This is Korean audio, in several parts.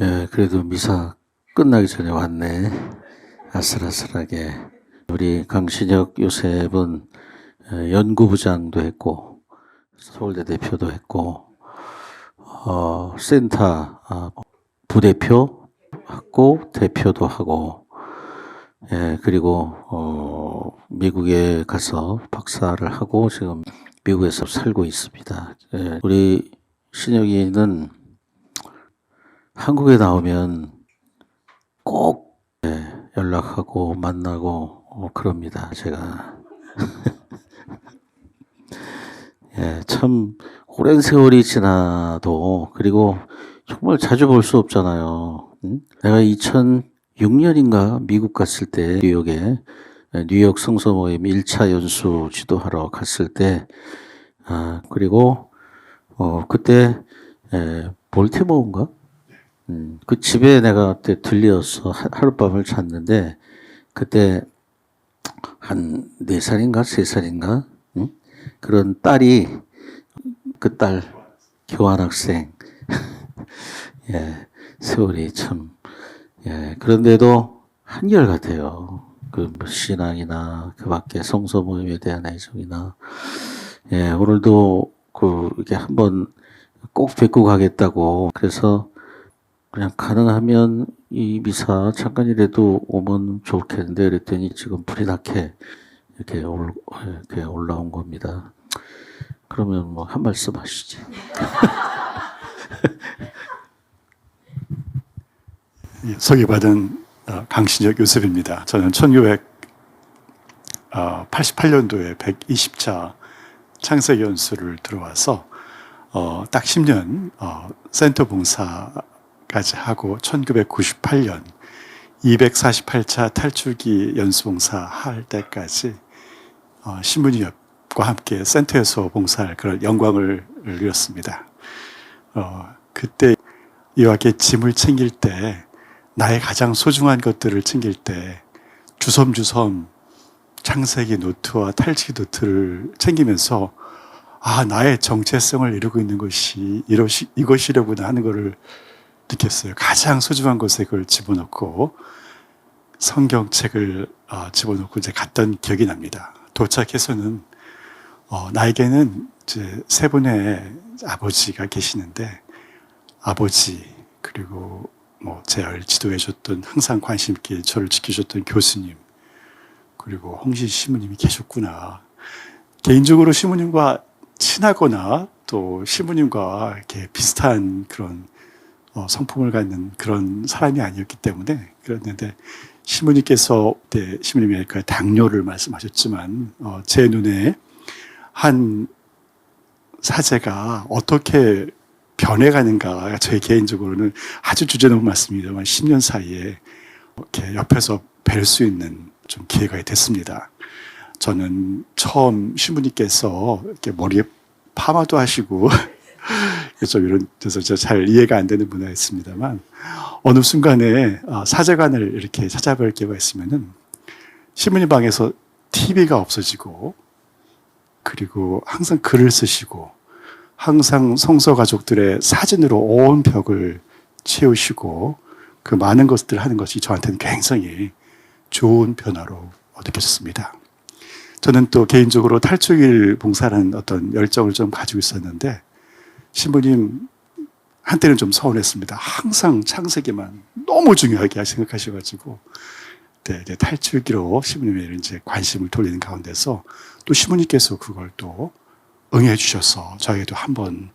예, 그래도 미사 끝나기 전에 왔네. 아슬아슬하게. 우리 강신혁 요셉은 예, 연구부장도 했고, 서울대 대표도 했고, 어, 센터 아, 부대표 하고 대표도 하고, 예, 그리고 어, 미국에 가서 박사를 하고 지금 미국에서 살고 있습니다. 예, 우리 신혁이는 한국에 나오면 꼭 예, 연락하고 만나고 어, 그럽니다. 제가 예, 참 오랜 세월이 지나도 그리고 정말 자주 볼 수 없잖아요. 응? 내가 2006년인가 미국 갔을 때 뉴욕에 예, 뉴욕 성서 모임 1차 연수 지도하러 갔을 때 아, 그리고 어, 그때 에, 볼티모어인가? 음, 그 집에 내가 그때 들려서 하- 하룻밤을 잤는데 그때 한 네 살인가 세 살인가 응? 그런 딸이 그 딸 교환학생 예 세월이 참 예, 그런데도 한결 같아요. 그뭐 신앙이나 그 밖에 성서 모임에 대한 애정이나 예, 오늘도 그 이렇게 한번 꼭 뵙고 가겠다고 그래서 그냥 가능하면 이 미사 잠깐이라도 오면 좋겠는데 그랬더니 지금 불이 나게 이렇게 올, 이렇게 올라온 겁니다. 그러면 뭐 한 말씀 하시지. 예, 소개받은 어, 강신혁 요셉입니다. 저는 1988년도에 120차 창세 연수를 들어와서 어, 딱 10년 어, 센터 봉사 까지 하고 1998년 248차 탈출기 연수봉사 할 때까지 어, 신문이업과 함께 센터에서 봉사할 그런 영광을 누렸습니다. 어, 그때 이와 함께 짐을 챙길 때 나의 가장 소중한 것들을 챙길 때 주섬주섬 창세기 노트와 탈취 노트를 챙기면서 아 나의 정체성을 이루고 있는 것이 이것이 이것이려구나 하는 것을 느꼈어요. 가장 소중한 것에 그걸 집어넣고 성경책을 어, 집어넣고 이제 갔던 기억이 납니다. 도착해서는 어, 나에게는 이제 세 분의 아버지가 계시는데 아버지 그리고 뭐 제를 지도해 줬던 항상 관심 있게 저를 지켜줬던 교수님 그리고 홍신 시무님이 계셨구나. 개인적으로 시무님과 친하거나 또 시무님과 이렇게 비슷한 그런 어, 성품을 갖는 그런 사람이 아니었기 때문에 그랬는데 시무님께서 그때 시무님이 그 당뇨를 말씀하셨지만 어, 제 눈에 한 사제가 어떻게 변해가는가 제 개인적으로는 아주 주제넘은 말씀입니다만 10년 사이에 이렇게 옆에서 뵐 수 있는 좀 기회가 됐습니다. 저는 처음 신부님께서 이렇게 머리에 파마도 하시고 좀 이런 데서 잘 이해가 안 되는 문화였습니다만 어느 순간에 어, 사제관을 이렇게 찾아뵐 기회가 있으면은 신부님 방에서 TV가 없어지고 그리고 항상 글을 쓰시고 항상 성서 가족들의 사진으로 온 벽을 채우시고 그 많은 것들을 하는 것이 저한테는 굉장히 좋은 변화로 느껴졌습니다. 저는 또 개인적으로 탈출길 봉사라는 어떤 열정을 좀 가지고 있었는데 신부님 한때는 좀 서운했습니다. 항상 창세기만 너무 중요하게 생각하셔가지고 네, 이제 탈출기로 신부님의 이제 관심을 돌리는 가운데서 또 신부님께서 그걸 또 응해 주셔서 저에게도 한번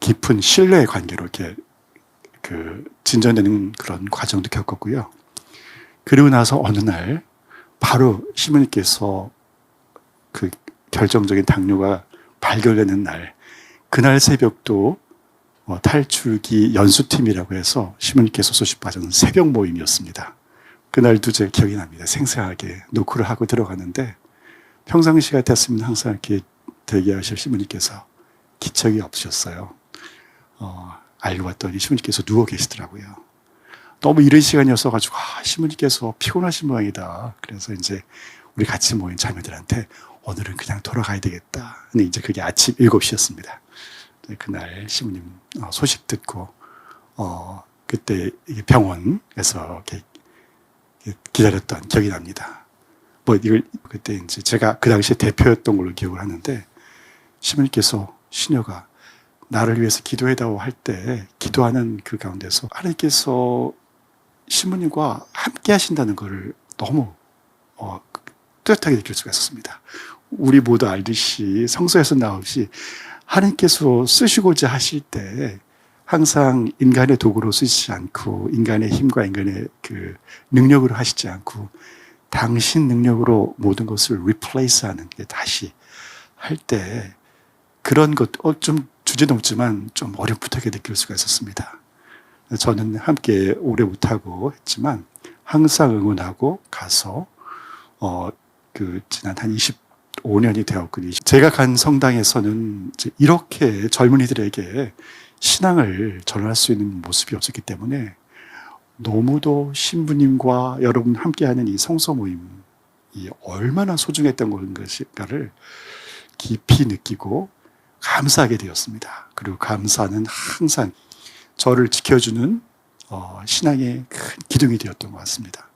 깊은 신뢰의 관계로 이렇게 그 진전되는 그런 과정도 겪었고요. 그리고 나서 어느 날 바로 시모님께서 그 결정적인 당뇨가 발견되는 날 그날 새벽도 어, 탈출기 연수팀이라고 해서 시모님께서 소집받은 새벽 모임이었습니다. 그날도 제 기억이 납니다. 생생하게 노크를 하고 들어가는데 평상시 같았으면 항상 이렇게 대기하실 시모님께서 기척이 없으셨어요. 어, 알고 봤더니 시모님께서 누워 계시더라고요. 너무 이른 시간이었어가지고, 아, 시모님께서 피곤하신 모양이다. 그래서 이제 우리 같이 모인 자매들한테 오늘은 그냥 돌아가야 되겠다. 근데 이제 그게 아침 7시였습니다. 그날 시모님 어, 소식 듣고 어, 그때 병원에서 기다렸던 기억이 납니다. 뭐 이걸 그때 이제 제가 그 당시에 대표였던 걸로 기억을 하는데 시모님께서 시녀가 나를 위해서 기도해다오 할 때 기도하는 그 가운데서 하나님께서 시모님과 함께 하신다는 것을 너무 어, 뚜렷하게 느낄 수가 있었습니다. 우리 모두 알듯이 성서에서 나오듯이 하나님께서 쓰시고자 하실 때 항상 인간의 도구로 쓰시지 않고 인간의 힘과 인간의 그 능력으로 하시지 않고 당신 능력으로 모든 것을 replace 하는 게 다시 할 때 그런 것, 어, 좀 주제넘지만 좀 어렵게 느낄 수가 있었습니다. 저는 함께 오래 못하고 했지만 항상 응원하고 가서, 어, 그, 지난 한 25년이 되었거든요. 제가 간 성당에서는 이렇게 젊은이들에게 신앙을 전할 수 있는 모습이 없었기 때문에 너무도 신부님과 여러분 함께하는 이 성서 모임이 얼마나 소중했던 것인가를 깊이 느끼고 감사하게 되었습니다. 그리고 감사는 항상 저를 지켜주는 어, 신앙의 큰 기둥이 되었던 것 같습니다.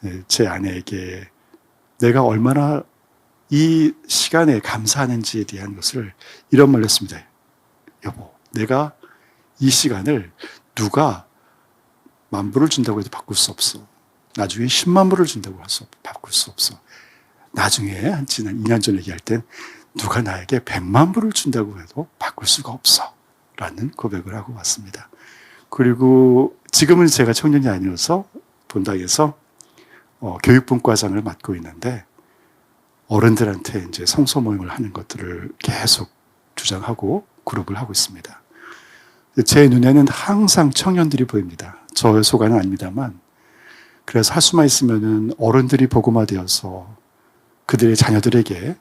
네, 제 아내에게 내가 얼마나 이 시간에 감사하는지에 대한 것을 이런 말을 했습니다. 여보, 내가 이 시간을 누가 만 불을 준다고 해도 바꿀 수 없어. 나중에 10만 불을 준다고 해서 바꿀 수 없어. 나중에 한 지난 2년 전에 얘기할 땐 누가 나에게 100만 불을 준다고 해도 바꿀 수가 없어. 라는 고백을 하고 왔습니다. 그리고 지금은 제가 청년이 아니어서 본당에서 어, 교육분과장을 맡고 있는데 어른들한테 이제 성소 모임을 하는 것들을 계속 주장하고 그룹을 하고 있습니다. 제 눈에는 항상 청년들이 보입니다. 저의 소관은 아닙니다만. 그래서 할 수만 있으면은 어른들이 복음화 되어서 그들의 자녀들에게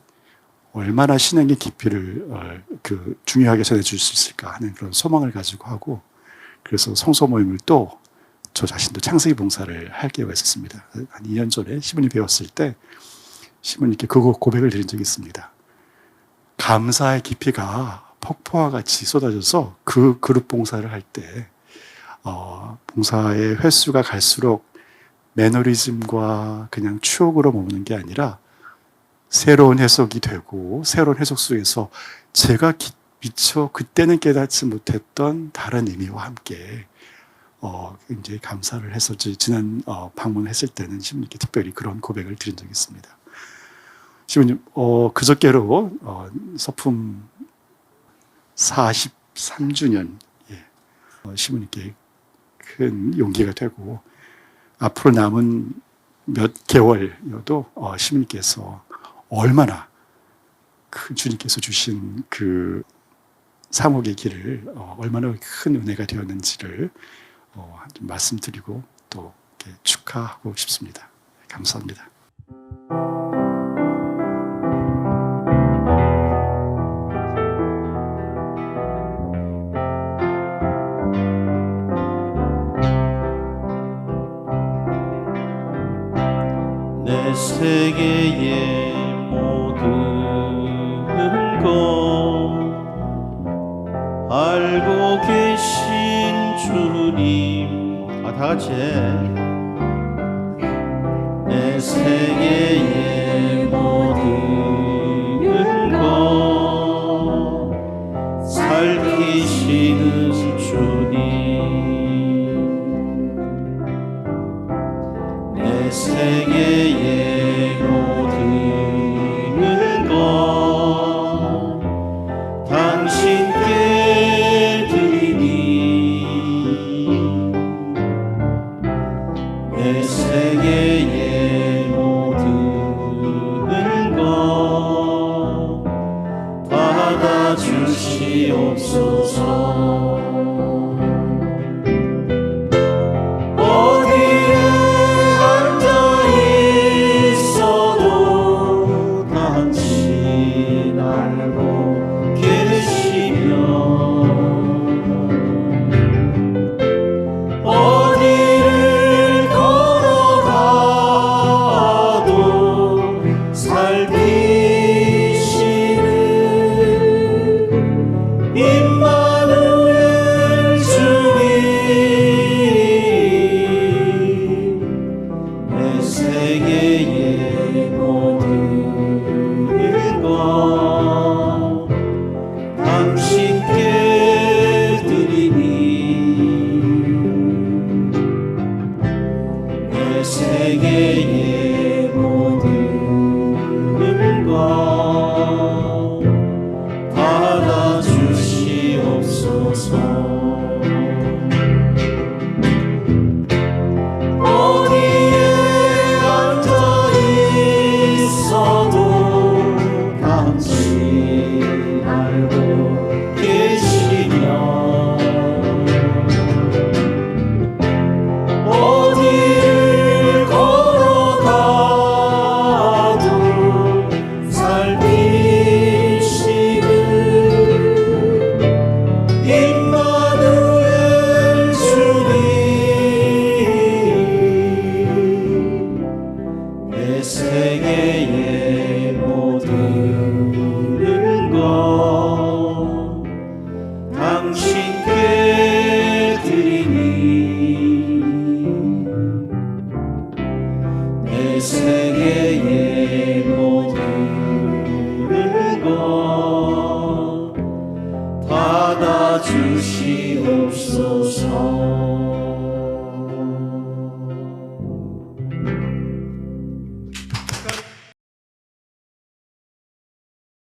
얼마나 신앙의 깊이를 어, 그 중요하게 전해줄 수 있을까 하는 그런 소망을 가지고 하고 그래서 성소 모임을 또 저 자신도 창세기 봉사를 할 계획가 있었습니다. 한 2년 전에 시부님 배웠을 때 시부님께 그 고백을 드린 적이 있습니다. 감사의 깊이가 폭포와 같이 쏟아져서 그 그룹 봉사를 할 때, 어, 봉사의 횟수가 갈수록 매너리즘과 그냥 추억으로 머무는 게 아니라 새로운 해석이 되고 새로운 해석 속에서 제가 기, 미처 그때는 깨닫지 못했던 다른 의미와 함께 어, 굉장히 감사를 해서 지난 어, 방문했을 때는 시부님께 특별히 그런 고백을 드린 적이 있습니다. 시부님, 어, 그저께로 어, 서품 43주년 예. 어, 시부님께 큰 용기가 되고 앞으로 남은 몇 개월여도 어, 시부님께서 얼마나 그 주님께서 주신 그 사목의 길을 어, 얼마나 큰 은혜가 되었는지를 어, 좀 말씀드리고 또 축하하고 싶습니다. 감사합니다. 주님. 아 다 같이 내 세계의 모든 내 생애의 모든 것 받아주시옵소서